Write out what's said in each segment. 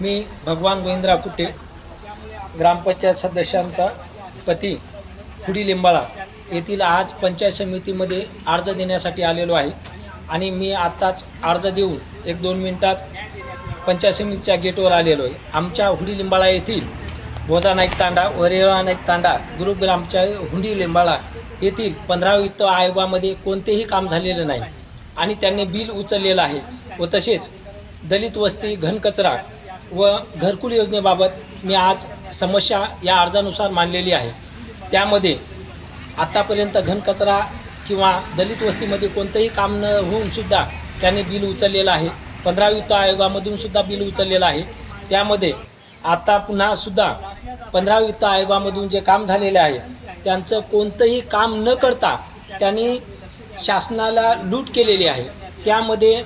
मी भगवान गोविंदराव कुट्टे ग्रामपंचायत सदस्यांचा पती खुडी लिंबाळा येथील आज पंचायत समितीमध्ये अर्ज देण्यासाठी आलेलो आहे आणि मी आत्ताच अर्ज देऊन एक दोन मिनटात पंचायत समितीच्या गेटवर आलेलो आहे. आमच्या हुडी लिंबाळा येथील भोजा नाईक तांडा व नाईक तांडा गुरुग्रामच्या हुंडी लिंबाळा येथील पंधरा वित्त आयोगामध्ये कोणतेही काम झालेलं नाही आणि त्यांनी बिल उचललेलं आहे व तसेच दलित वस्ती घनकचरा व घरकुल योजनेबाबत मी आज समस्या या अर्जानुसार मांडलेली आहे. त्यामध्ये आत्तापर्यंत घनकचरा किंवा दलित वस्तीमध्ये कोणतंही काम न होऊन सुद्धा बिल उचललेलं आहे. पंधरा वित्त आयोगामधून सुद्धा बिल उचललेलं आहे. त्यामध्ये आता पुन्हा सुद्धा पंधरा वित्त आयोगामधून जे काम झालेले आहे त्यांचं कोणतंही काम न करता त्यांनी शासनाला लूट केलेली आहे. त्यामध्ये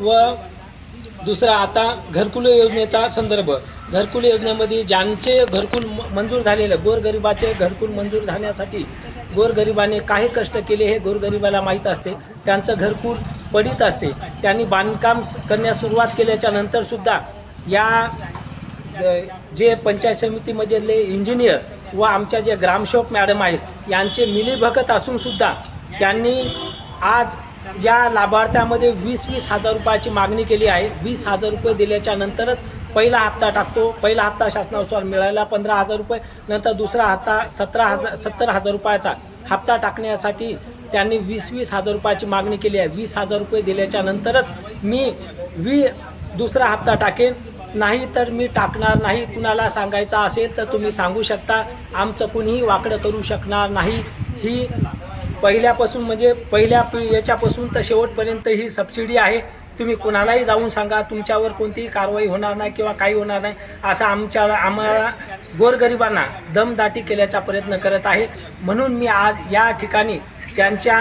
व दुसरा आता घरकुल योजनेचा संदर्भ. घरकुल योजनेमध्ये ज्यांचे घरकुल म- मंजूर झालेलं गोरगरिबाचे घरकुल मंजूर झाण्यासाठी गोरगरिबाने काही कष्ट केले हे गोरगरिबाला माहीत असते. त्यांचं घरकुल पडित असते. त्यांनी बांधकाम करण्यास सुरुवात केल्याच्या नंतरसुद्धा या जे पंचायत समितीमधले इंजिनियर व आमच्या जे ग्रामसेवक मॅडम आहेत यांचे मिलीभगत असूनसुद्धा त्यांनी आज या लाभार्थ्यामध्ये वीस वीस हजार रुपयाची मागणी केली आहे. वीस हजार रुपये दिल्याच्या नंतरच पहिला हप्ता टाकतो. पहिला हप्ता शासनानुसार मिळाला पंधरा हजार रुपये नंतर दुसरा हप्ता सतरा हजार सत्तर हजार रुपयाचा हप्ता टाकण्यासाठी त्यांनी वीस वीस हजार रुपयाची मागणी केली आहे. वीस हजार रुपये दिल्याच्या नंतरच मी वी दुसरा हप्ता टाकेन. नाही तर मी टाकणार नाही. कुणाला सांगायचं असेल तर तुम्ही सांगू शकता. आमचं कुणीही वाकडं करू शकणार नाही. ही पहिल्यापासून म्हणजे पहिल्या पि याच्यापासून तर शेवटपर्यंत ही सबसिडी आहे. तुम्ही कुणालाही जाऊन सांगा तुमच्यावर कोणतीही कारवाई होणार नाही किंवा काही होणार नाही असा आमच्या आम्हाला गोरगरिबांना दमदाटी केल्याचा प्रयत्न करत आहे. म्हणून मी आज या ठिकाणी त्यांच्या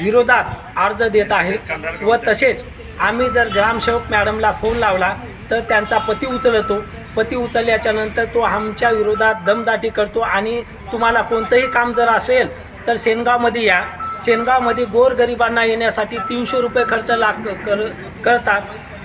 विरोधात अर्ज देत आहे व तसेच आम्ही जर ग्रामसेवक मॅडमला फोन लावला तर त्यांचा पती उचलतो. पती उचलल्याच्या नंतर तो आमच्या विरोधात दमदाटी करतो आणि तुम्हाला कोणतंही काम जर असेल तर सेनगावमध्ये या. सेनगावमध्ये गोरगरिबांना येण्यासाठी तीनशे रुपये खर्च लाग कर करतात.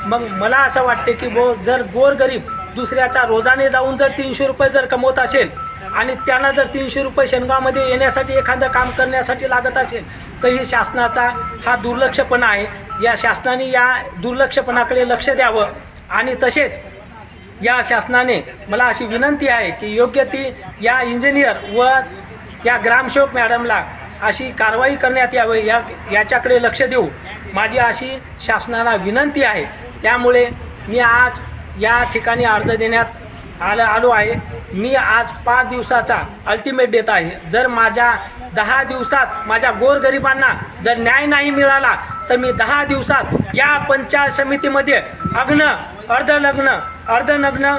मग मला असं वाटते की बो जर गोरगरीब दुसऱ्याच्या रोजाने जाऊन जर तीनशे रुपये जर कमवत असेल आणि त्यांना जर तीनशे रुपये शेनगावमध्ये येण्यासाठी एखादं काम करण्यासाठी लागत असेल तर ही शासनाचा हा दुर्लक्षपणा आहे. या शासनाने या दुर्लक्षपणाकडे लक्ष द्यावं. आणि तसेच या शासनाने मला अशी विनंती आहे की योग्य ती या इंजिनियर व या ग्रामसेवक मॅडमला अशी कारवाई करण्यात यावी या याच्याकडे लक्ष देऊ. माझी अशी शासनाला विनंती आहे. त्यामुळे मी आज या ठिकाणी अर्ज देण्यात आलं आलो आहे. मी आज पाच दिवसाचा अल्टिमेट देत आहे. जर माझ्या दहा दिवसात माझ्या गोरगरिबांना जर न्याय नाही मिळाला तर मी दहा दिवसात या पंचायत समितीमध्ये अग्न अर्धलग्न अर्धनग्न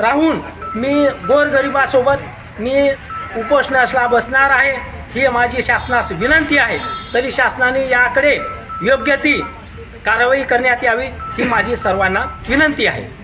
राहून मी गोरगरिबासोबत मी उपोषणासला बसणार आहे ही माझी शासनास विनंती आहे. तरी शासनाने याकडे योग्य ती कारवाई करण्यात यावी ही माझी सर्वांना विनंती आहे.